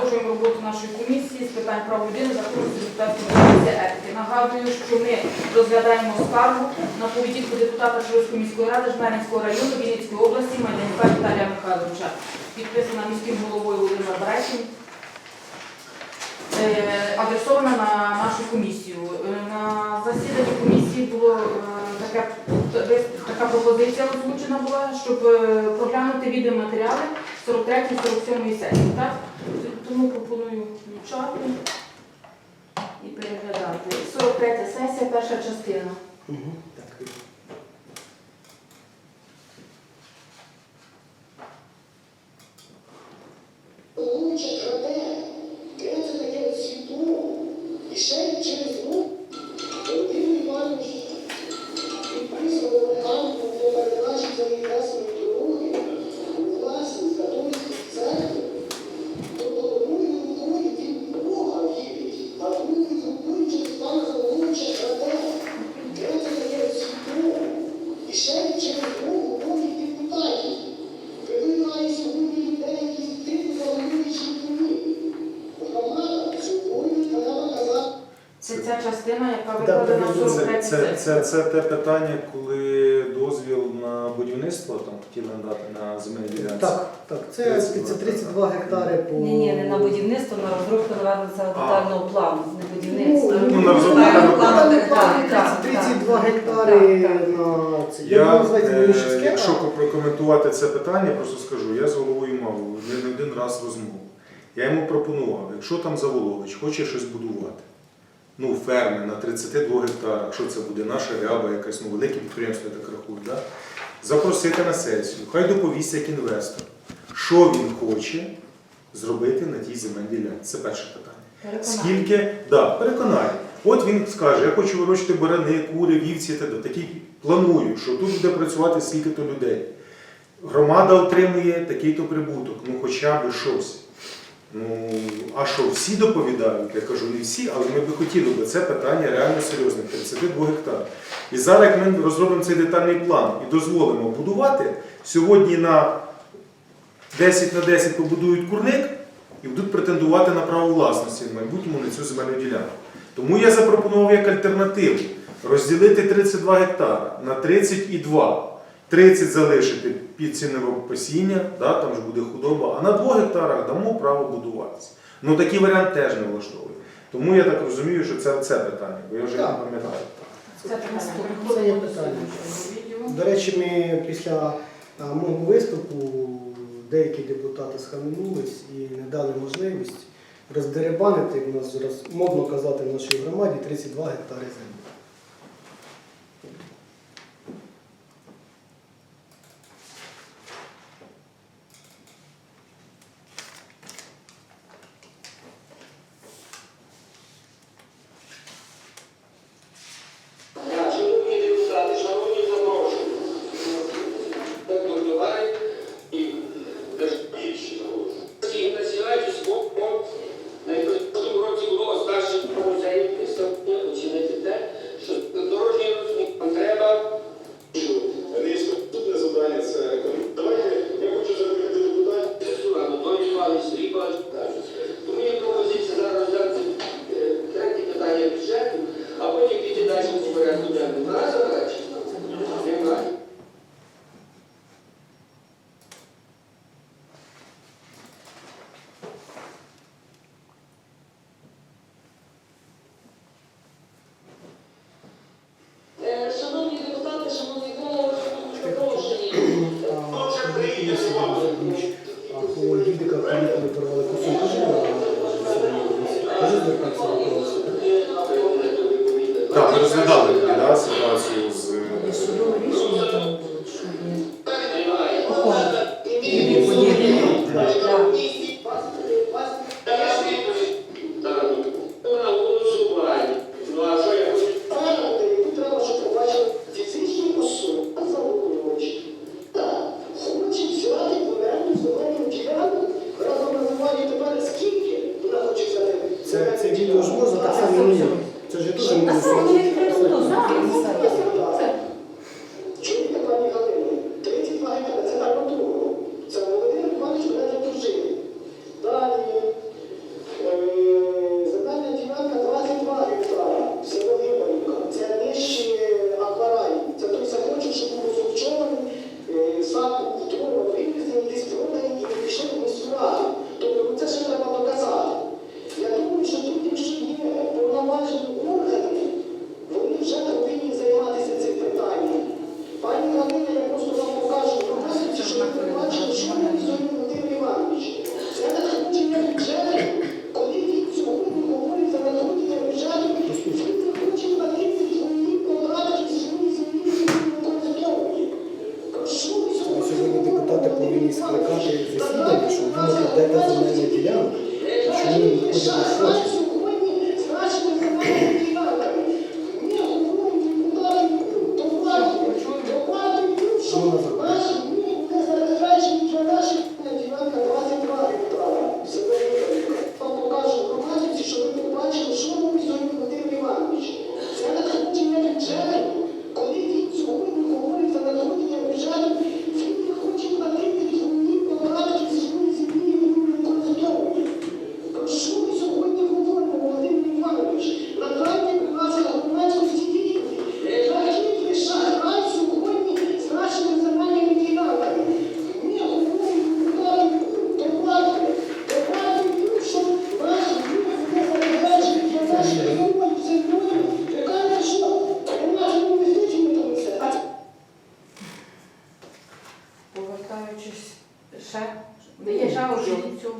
Продовжуємо роботу нашої комісії з питань прав людини, депутатської комісії етики. Нагадую, що ми розглядаємо скаргу на поведінку депутата Шиловської міської ради Жмеринського району Вінницької області Майданюка Віталія Михайловича, підписана міським головою Володимир Барекін, е, адресована на нашу комісію. Е, На засіданні комісії було е, таке, така пропозиція озвучена була, щоб проглянути відеоматеріали 43-47 сесії. Так? Тому пропоную включати і переглядати. 43 сесія, перша частина. Мгм, Так. Лучше Це, це, те питання, коли дозвіл на будівництво там хотіли надати на земельні ділянці. Так, так. Це 32 це 32 гектари по Ні, ні, не на будівництво, на розробку наверное, детального плану, не будівництво. Ну, на розробку Детального плану. так, так, 32 гектари на це. Я, е, якщо прокоментувати це питання, просто скажу, я з головою мав не не один раз розмову. Я йому пропонував, якщо там Заволович хоче щось будувати, ну, ферми на 32 гектарах, що це буде, наша ряба, якась ну, велике підприємство, я так рахую, да? запросити на сесію, хай доповість як інвестор, що він хоче зробити на тій земельній ділянці. Це перше питання. Скільки, да, переконає. От він скаже, я хочу вирощувати барани, кури, вівці та такі планую, що тут буде працювати стільки-то людей. Громада отримує такий-то прибуток, ну хоча б щось. Ну, а що, всі доповідають? Я кажу, не всі, але ми би хотіли, бо це питання реально серйозне, 32 гектар. І зараз, як ми розробимо цей детальний план і дозволимо будувати, сьогодні на 10 на 10 побудують курник і будуть претендувати на право власності в майбутньому на цю земельну ділянку. Тому я запропонував як альтернативу розділити 32 гектара на 32. 30 залишити під ціннопосіння, да, там ж буде худоба, а на 2 гектарах дамо право будуватися. Ну такий варіант теж не влаштовує. Тому я так розумію, що це це питання, бо я вже не пам'ятаю. Це. Це є питання. До речі, ми після а, мого виступу деякі депутати схаменулись і не дали можливість роздеребанити, в нас модно казати в нашій громаді, 32 гектари землі.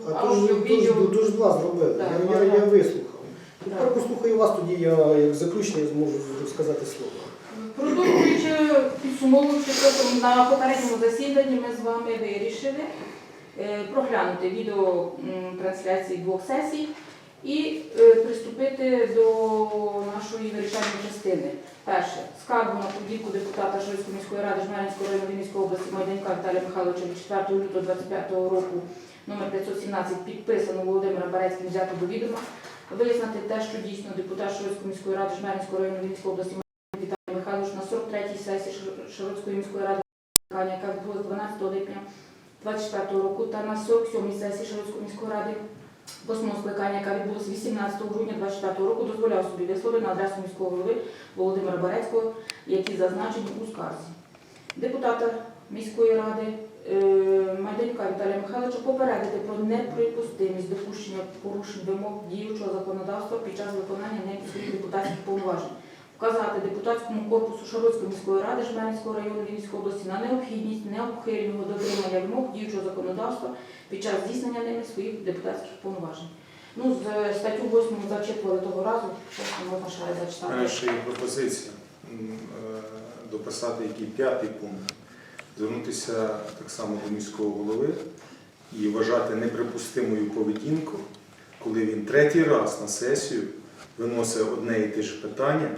А то ж ж- відео. два зробили. Так, Я, я, я вислухав. Тепер послухаю вас, тоді я як заключення зможу сказати слово. Продовжуючи підсумовуючи, на попередньому засіданні ми з вами вирішили е, проглянути відео трансляції двох сесій і е, приступити до нашої вирішальної частини. Перше, скаргу на поведінку депутата Швидської міської ради Жмеринського району Вінницької області Майданюка Віталія Михайловича від 4 лютого 25 року номер 517 підписано Володимира Барецьким взято до відома. Визнати те, що дійсно депутат Швидської міської ради Жмеринського району Вінницької області Віталій Михайлович на 43-й сесії Шир- Широтської міської ради, яка відбулася 12 липня 24 року, та на 47-й сесії Широтської міської ради 8 скликання, яка відбулася 18 грудня 24 року, дозволяв собі вислови на адресу міського голови Володимира Барецького, які зазначені у скарзі. Депутата міської ради Майданюка Віталія Михайловича попередити про неприпустимість допущення порушень вимог діючого законодавства під час виконання ним своїх депутатських повноважень вказати депутатському корпусу Шароцької міської ради Жмеринського району Львівської області на необхідність необхильного дотримання вимог діючого законодавства під час здійснення ними своїх депутатських повноважень. Ну, з е, статтю 8 зачитували того разу, що можна ще зачитати. Е, Ще є пропозиція е, дописати який п'ятий пункт, звернутися так само до міського голови і вважати неприпустимою поведінку, коли він третій раз на сесію виносить одне і те ж питання,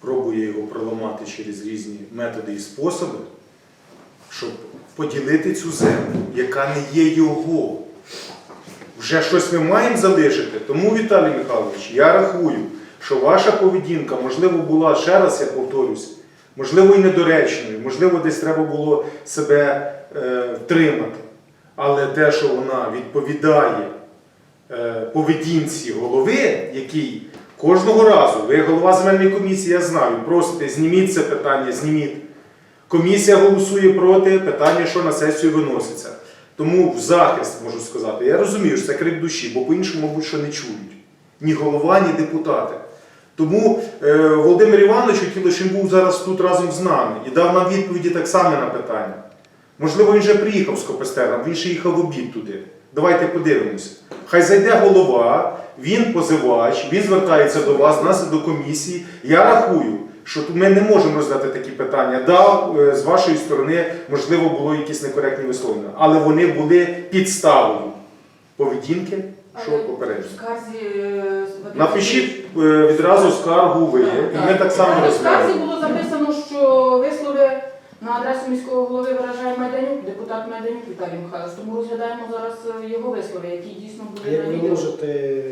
пробує його проламати через різні методи і способи, щоб поділити цю землю, яка не є його. Вже щось ми маємо залишити. Тому, Віталій Михайлович, я рахую, що ваша поведінка, можливо, була, ще раз я повторюсь, можливо, і недоречною, можливо, десь треба було себе е, втримати. Але те, що вона відповідає е, поведінці голови, який кожного разу, ви голова земельної комісії, я знаю, просите, зніміть це питання, зніміть. Комісія голосує проти питання, що на сесію виноситься. Тому в захист можу сказати, я розумію, що це крик душі, бо по-іншому, мабуть, що не чують. Ні голова, ні депутати. Тому е, Володимир Іванович хотіло, щоб він був зараз тут разом з нами і дав нам відповіді так само на питання. Можливо, він вже приїхав з Копестером, він ще їхав в обід туди. Давайте подивимося. Хай зайде голова, він позивач, він звертається до вас, нас до комісії. Я рахую, що ми не можемо розглядати такі питання. Да, е, з вашої сторони, можливо, було якісь некоректні висловлення, але вони були підставою поведінки, що е, Напишіть е, відразу скаргу ви, і ми так само Але в скарзі розглянемо. було записано, що вислови на адресу міського голови виражає Майданюк, депутат Майданюк Віталій Михайлович. Тому розглядаємо зараз е, його вислови, які дійсно А були як на ви відео. можете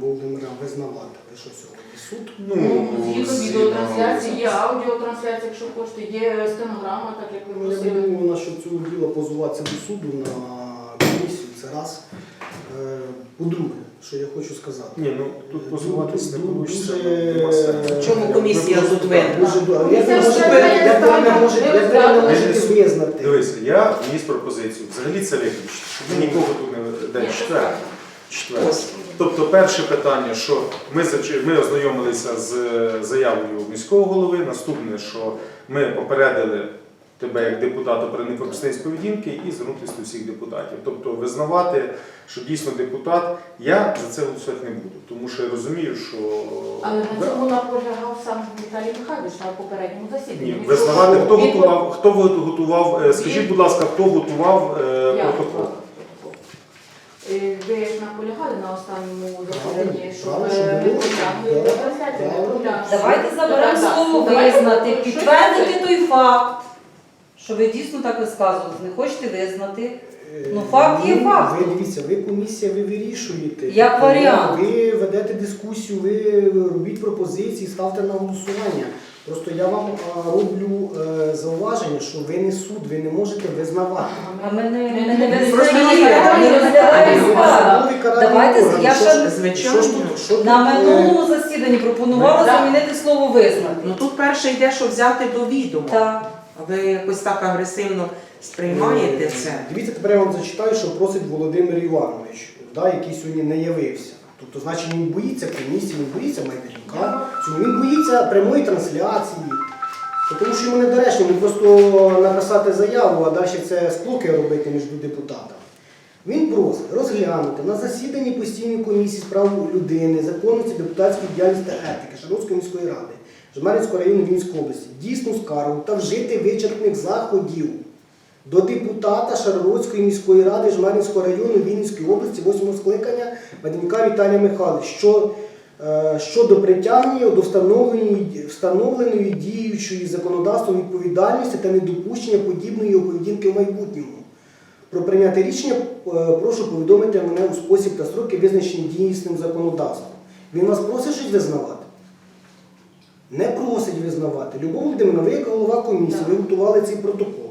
Володимира визнавати? Ви що сьогодні суд? Ну, згідно згідно- відеотрансляції, є аудіотрансляція, якщо хочете, є стенограма, так як ви Ну, Я просили. думаю, на що цього діла позиватися до суду на комісію, це раз. Е, По-друге, що я хочу сказати. Ні, ну тут позиватись не Дуже- вийде. В чому комісія. Комісія Як розглянули. можете визнати? Дивися, я вніс пропозицію. Взагалі це виключити, щоб ми нікого тут не далі. це Четверте. Четверте. Тобто, перше питання, що ми зач- ми ознайомилися з е, заявою міського голови. Наступне, що ми попередили тебе як депутата про непропустимість поведінки і звернутися до всіх депутатів. Тобто визнавати, що дійсно депутат, я за це голосувати не буду, тому що я розумію, що Але на цьому наполягав сам Віталій Михайлович на попередньому засіданні. ні, Він визнавати, хто він- готував, хто готував, е, скажіть, будь ласка, хто готував е, Я протокол? Е, Ви ж наполягали на останньому засіданні, щоб правильно, щоб було. розглянули Да, трансляцію, Давайте заберемо слово визнати, підтвердити той факт, що ви дійсно так висказували, не хочете визнати. Ну, факт є факт. Ви дивіться, ви комісія, ви вирішуєте. Як Тобто, варіант. Ви ведете дискусію, ви робіть пропозиції, ставте на голосування. Просто я вам а, роблю е, зауваження, що ви не суд, ви не можете визнавати. А ми не, ми Ми не не визнаємо, визнаємо, ми ми розглядаємо справу. Давайте, я ще що ж тут- що тут, на е, минулому засіданні пропонувала Да. замінити слово визнати. Ну тут перше йде, що взяти до відома. Так. А ви якось так агресивно сприймаєте це. Дивіться, тепер я вам зачитаю, що просить Володимир Іванович, да, який сьогодні не явився. Тобто, значить, він боїться комісії, він боїться майданюка, він боїться прямої трансляції. Тому що йому недоречно, він просто написати заяву, а далі це склоки робити між депутатами. Він просить розглянути на засіданні постійної комісії з прав людини, законності, депутатської діяльності та етики Шаровської міської ради, Жмеринського району Вінської області, дійсну скаргу та вжити вичерпних заходів до депутата Шаргородської міської ради Жмеринського району Вінницької області 8 скликання Вадимка Віталія Михайловича, що, е, щодо притягнення до встановленої, встановленої діючої законодавством відповідальності та недопущення подібної поведінки в майбутньому. Про прийняте рішення е, прошу повідомити мене у спосіб та строки, визначені дійсним законодавством. Він вас просить щось визнавати? Не просить визнавати. Любов Володимирівна, ви як голова комісії, ви готували цей протокол.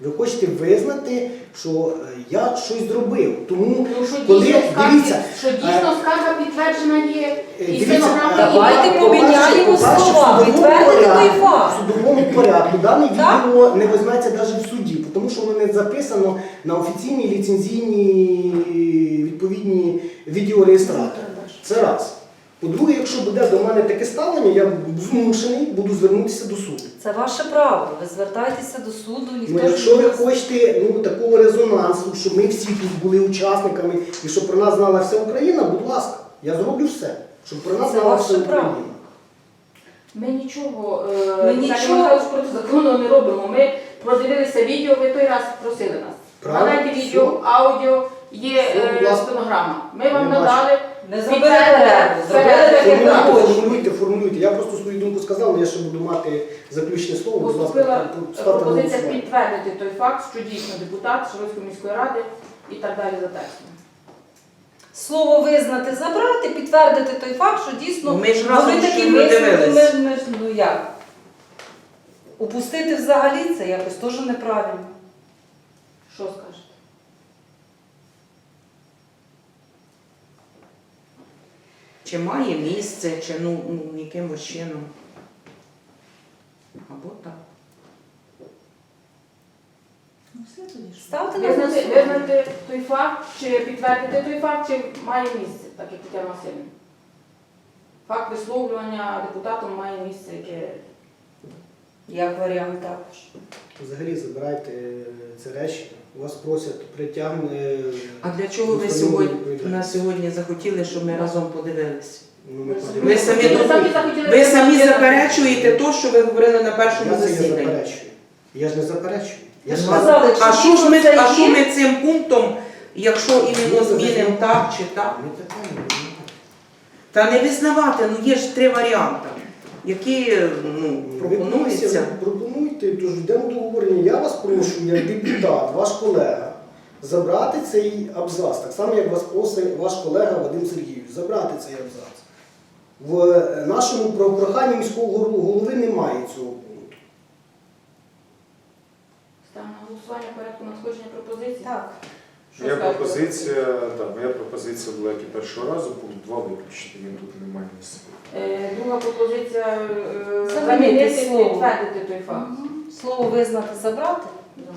Ви хочете визнати, що е, я щось зробив. Тому Ну, що коли дійсно скарга, дивіться, що дійсно скарга підтверджена є, Е, і стенограма е. Давайте по-перше, поміняємо слова, в судовому підтвердити той порядку- факт. В судовому порядку дане відео не визнається навіть в суді, тому що воно не записано на офіційній ліцензійній відповідній відеореєстраторі. Це раз. По-друге, якщо буде до мене таке ставлення, я змушений буду звернутися до суду. Це ваше право. Ви звертайтеся до суду, ніхто Ну, якщо ви хочете ну, такого резонансу, щоб ми всі тут були учасниками і щоб про нас знала вся Україна, будь ласка, я зроблю все, щоб про нас Це знала ваше вся право. Україна. Ми нічого, Ми е, Віталій нічого. Михайлович проти закону не робимо. Ми продивилися відео, ви той раз просили нас. Правильно. Надайте відео, Все. аудіо, є е, стенограма. Ми вам надали. Ми зробили перерву, зробили таке Формулюйте. Формулюйте. Я просто свою думку сказав, але я ще буду мати заключне слово. Будь ласка, Поступила ставте на пропозиція голосування. підтвердити той факт, що дійсно депутат Шаровської міської ради і так далі за текстом. Слово визнати, забрати, підтвердити той факт, що дійсно Ми ж разом дивились. ми, ми ж, ну як? Упустити взагалі це якось теж неправильно. Що скажете? Чи має місце, чи ну, ну якимось чином. Або так. Ставте на Визнати, голосування. визнати той факт, чи підтвердити той факт, чи має місце, так як Тетяна Васильівна. Факт висловлювання депутатом має місце, яке Як варіант також. Взагалі забирайте е, це речі. Вас просять притягне. А для чого ви сьогодні на сьогодні захотіли, щоб ми разом подивилися? Ну, ми Ви подивимося. самі Ви самі захотіли Ви самі заперечуєте те, що ви говорили на першому Я це не засіданні. заперечую. Я ж не заперечую. Я ж ж сказали, А що ж ми, це а що є? ми цим пунктом, якщо іменно змінимо так чи так? Не питання. Та не визнавати, ну є ж три варіанти, які ну, Ви пропонуються. Пропонуйте, тож йдемо до говорення. Я вас прошу, як депутат, ваш колега, забрати цей абзац, так само, як вас просить ваш колега Вадим Сергійович, забрати цей абзац. В е, нашому про- проханні міського голови немає цього пункту. Ставимо на голосування порядку надходження пропозицій. Так. Моя пропозиція, так, моя пропозиція була як і першого разу, пункт 2 виключити, він тут не має місця. Е, Друга пропозиція е, Замінити замінити, слово. підтвердити той факт. Слово визнати, забрати. Да.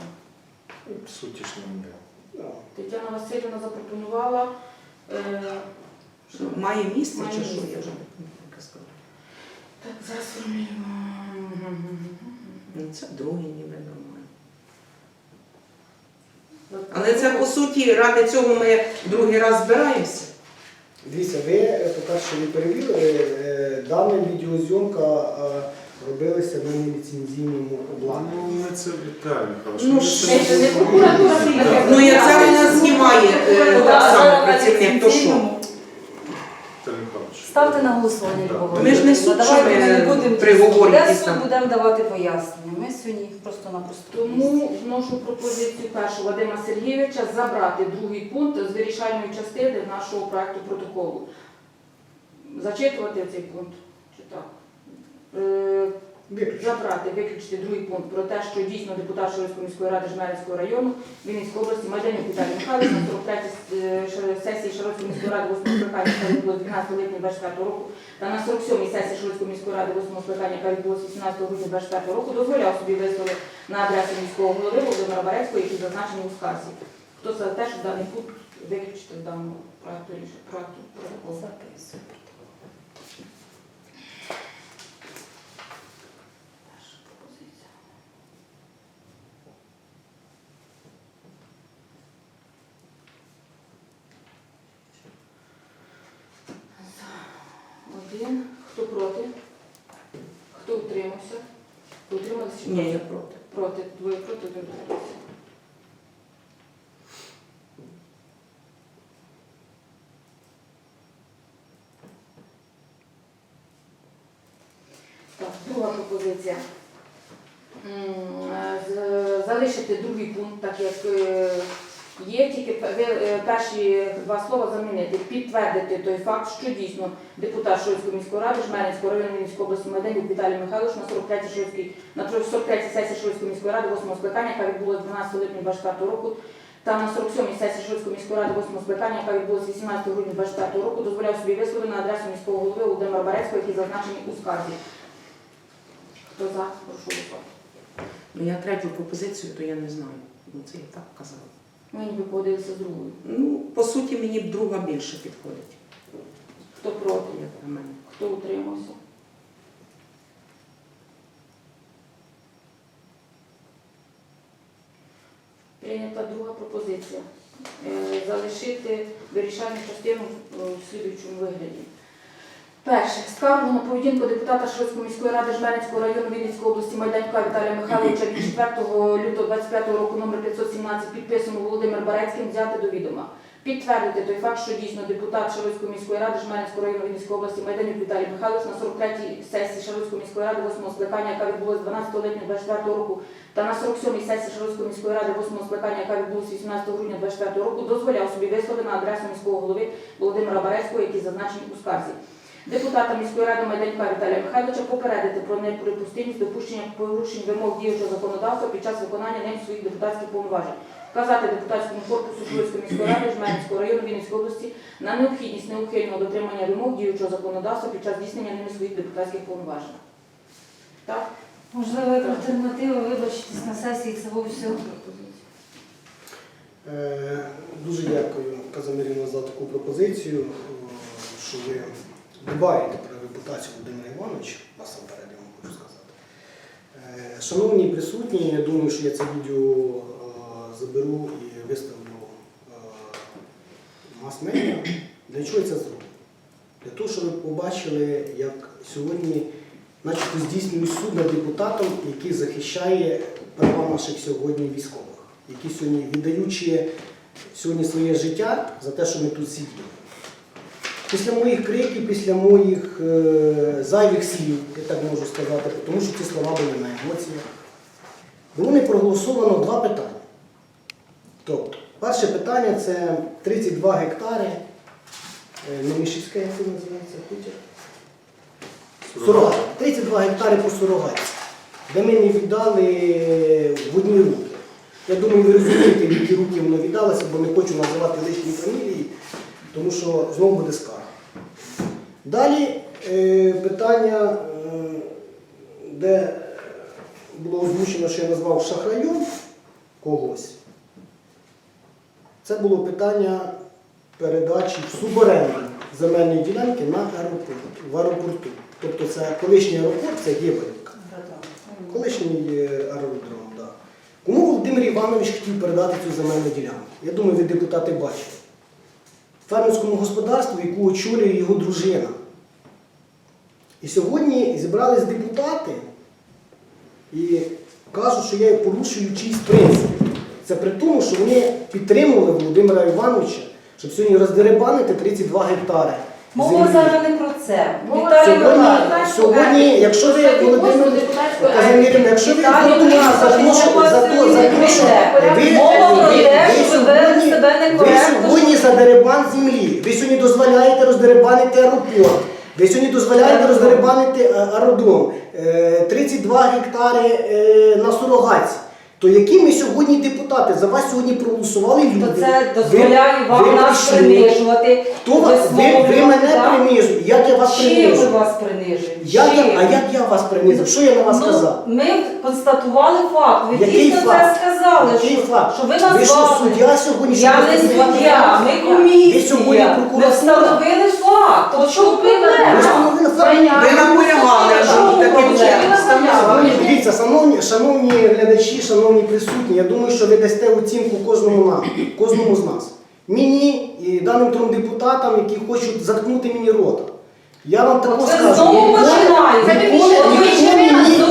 В суті ж не міняє. Тетяна Васильівна запропонувала. е, що? Має місце Має чи що? місце. Я вже не сказала. Так, зараз формуємо. Ну, Це друге ніби. Але це по суті, ради цього ми другий раз збираємося. Дивіться, ви, е, по-перше, не перевірили, е, дана відеозйомка е, робилася на неліцензійному обладнанні. Ну, це вітаю, Михайлович. Ну, це Це не прокуратура Ну, як зараз нас знімає е, так само працівник, то що? Ставте на голосування, Так. Ми ж не суд, що ми не будемо приговорити Де якийсь суд будемо давати пояснення. Ми сьогодні просто-напросто. Тому вношу пропозицію першу Вадима Сергійовича забрати другий пункт з вирішальної частини нашого проекту протоколу. Зачитувати цей пункт чи так? Е, Виключно. Забрати, виключити другий пункт про те, що дійсно депутат Шорозької міської ради Жмеринського району Вінницької області Майданюк Віталій Михайлович на 43 сесії Шорозької міської ради 8 скликання, яка відбулася 12 липня 24 року, та на 47 сесії Шорозької міської ради 8 скликання, яка відбулася 18 грудня 24 року, дозволяв собі вислови на адресу міського голови Володимира Барецького, які зазначені у скарзі. Хто за те, що даний пункт виключити з даного проекту рішення проекту протоколу? Записуй. Перша пропозиція. Один. Хто проти? Хто утримався? Хто утримався? чи Ні, я проти. Проти. Двоє проти, один утримався. Так, друга пропозиція. Е, Залишити другий пункт, так як е, є, тільки е, перші два слова замінити. Підтвердити той факт, що дійсно депутат Шойської міської ради, Жмеринського району Вінницької області Майданюк Віталій Михайлович на 43 Шойській на 43 сесії Шойської міської ради 8 скликання, яка відбулася 12 липня 24 року, та на 47-й сесії Шойської міської ради 8 скликання, яка відбулася 18 грудня 24 року, дозволяв собі вислови на адресу міського голови Володимира Барецького, які зазначені у скарзі. Хто за? Прошу голосувати. Ну я третю пропозицію, то я не знаю. Ну це я так казала. Ми ніби погодилися з другою. Ну, по суті, мені б друга більше підходить, Хто проти? як на мене. Хто утримався? Прийнята друга пропозиція. Е, Залишити вирішальну частину е, в слідуючому вигляді. Перше. Скаргу на поведінку депутата Швидської міської ради Жмеринського району Вінницької області Майданька Віталія Михайловича від 4 лютого 25 року номер 517 підписано Володимир Барецьким взяти до відома. Підтвердити той факт, що дійсно депутат Шарицької міської ради Жмеринського району Вінницької області Майданюк Віталій Михайлович на 43-й сесії Шарицької міської ради 8 скликання, яка відбулася 12 липня 24 року, та на 47-й сесії Шарицької міської ради 8 скликання, яка відбулася 18 грудня 24 року, дозволяв собі вислови на адресу міського голови Володимира Барецького, які зазначені у скарзі. Депутата міської ради Майданька Віталія Михайловича попередити про неприпустимість допущення порушень вимог діючого законодавства під час виконання ним своїх депутатських повноважень. Вказати депутатському корпусу Шулицької міської ради Жменського району Вінницької області на необхідність неухильного дотримання вимог діючого законодавства під час здійснення ними своїх депутатських повноважень. Так? Можливо, як альтернатива вибачитись на сесії цього всього. Е, Дуже дякую, Казимирівна, за таку пропозицію, що ви дбаєте про репутацію Володимира Івановича, насамперед, я вам хочу сказати. Е, Шановні присутні, я думаю, що я це відео е, заберу і виставлю е, мас-медіа. Для чого я це зроблю? Для того, щоб ви побачили, як сьогодні начебто здійснює суд над депутатом, який захищає права наших сьогодні військових, які сьогодні віддаючи сьогодні своє життя за те, що ми тут сиділи. Після моїх криків, після моїх е, зайвих слів, я так можу сказати, тому що ці слова були на емоціях, було не проголосовано два питання. Тобто, перше питання це 32 гектари, е, не Мішівська, як це називається, хутір? Сурогат. 32 гектари по Сурогатці, де ми не віддали в одні руки. Я думаю, ви розумієте, в які руки воно віддалося, бо не хочу називати лишні фамілії, тому що знову буде скарга. Далі е, питання, де було озвучено, що я назвав шахраєм когось. Це було питання передачі суборенду земельної ділянки на аеропорт, в аеропорту. Тобто це колишній аеропорт, це Гєбелівка. Колишній е, аеродром, так. Кому Володимир Іванович хотів передати цю земельну ділянку? Я думаю, ви депутати бачили. Фермерському господарству, яку очолює його дружина. І сьогодні зібрались депутати і кажуть, що я порушую чийсь принцип. Це при тому, що вони підтримували Володимира Івановича, щоб сьогодні роздеребанити 32 гектари. Мова землі. зараз не про це. Мова Віталій Сьогодні, Михайлович, сьогодні, якщо ви Володимир Казимирівна, якщо ви Віталій за те, що за то, за те, що ви, Мова про ви, те, ви що ви вели сьогодні, себе ви некоректно. сьогодні за деребан землі, ви сьогодні дозволяєте роздеребанити аеропорт, ви сьогодні дозволяєте роздеребанити е, аеродром, Е, 32 гектари е, на Сурогатці. То які ми сьогодні депутати? За вас сьогодні проголосували люди. То це Ви- дозволяє вам ви нас прийшли. принижувати. Хто вас, ви, ви мене принижуєте? Як я вас ми вас принижуємо? Як я, а як я вас принизив? Що я на вас Ну, сказав? Ми констатували факт. Ви Який дійсно факт? це сказали, Який що, факт? що ви нас Ви що, суддя сьогодні? Я не суддя, ми Ви комісія. сьогодні Ми встановили факт. От чому Ви проблема? встановили факт. Ви наполягали, щоб таким чином дивіться, шановні глядачі, шановні присутні, я думаю, що ви дасте оцінку кожному нам, кожному з нас. Мені і даним трьом депутатам, які хочуть заткнути мені рота. Я вам також Ви скажу. знову ніколи- починаєте. ніколи- От ніколи ще ні- раз не ви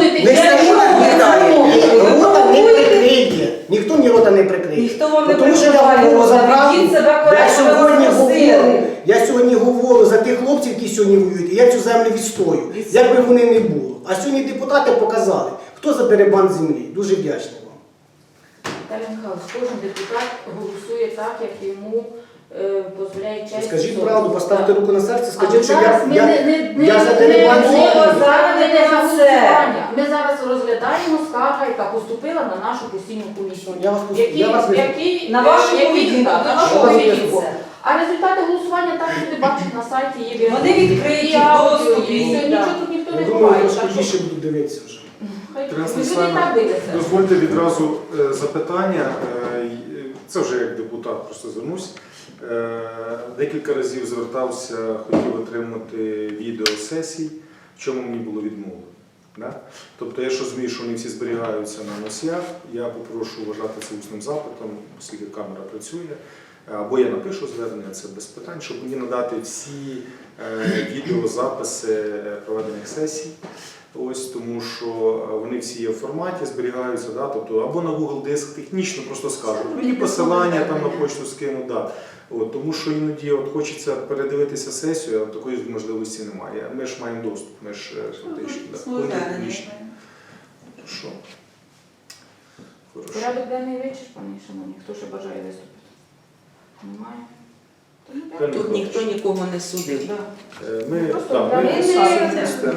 Рота не прикриє. Ніхто ні рота не прикриє. Ніхто вам не Тому що я прикриває говорю за правду. Ведіть себе Я коректно, сьогодні говорю, я сьогодні говорю за тих хлопців, які сьогодні воюють, і я цю землю відстою, як би вони не було. А сьогодні депутати показали, хто за деребан землі. Дуже вдячний вам. Віталій Михайлович, кожен депутат голосує так, як йому е, дозволяє честь. Скажіть правду, поставте Так. руку на серце, скажіть, що я, ми я, не, не, не, я за не, дерибан не, не не про це. голосування. Ми зараз розглядаємо скарга, яка поступила на нашу постійну комісію. Я вас пос- Які- я вас вислухаю. які- На вашу поведінку, так, на поведінку. А результати голосування так люди бачать на сайті є. Вони відкриті, і аудіо, доступні, все, нічого тут ніхто Я не думаю, ховає. трошки Так що більше буду дивитися вже. Дозвольте відразу е, запитання. Е, Це вже як депутат просто звернусь. Е, Декілька разів звертався, хотів отримати відео сесій, в чому мені було відмовлено. Да? Тобто я що змію, що вони всі зберігаються на носіях, я попрошу вважати це усним запитом, оскільки камера працює. Або я напишу звернення, це без питань, щоб мені надати всі е, відеозаписи проведених сесій. Ось тому, що е, вони всі є в форматі, зберігаються, да, тобто або на Google диск технічно просто скажуть. Мені посилання там на почту скину, да. От, тому що іноді от хочеться передивитися сесію, а такої можливості немає. Ми ж маємо доступ, ми ж е, фактично да, публічно. Що? Хорошо. Порядок денний вичерпаний, шановні. Хто ще бажає виступити? Немає? Та Тут ніхто нікого не судив. Да. Е, Ми, Просто да, ми мене- присутні.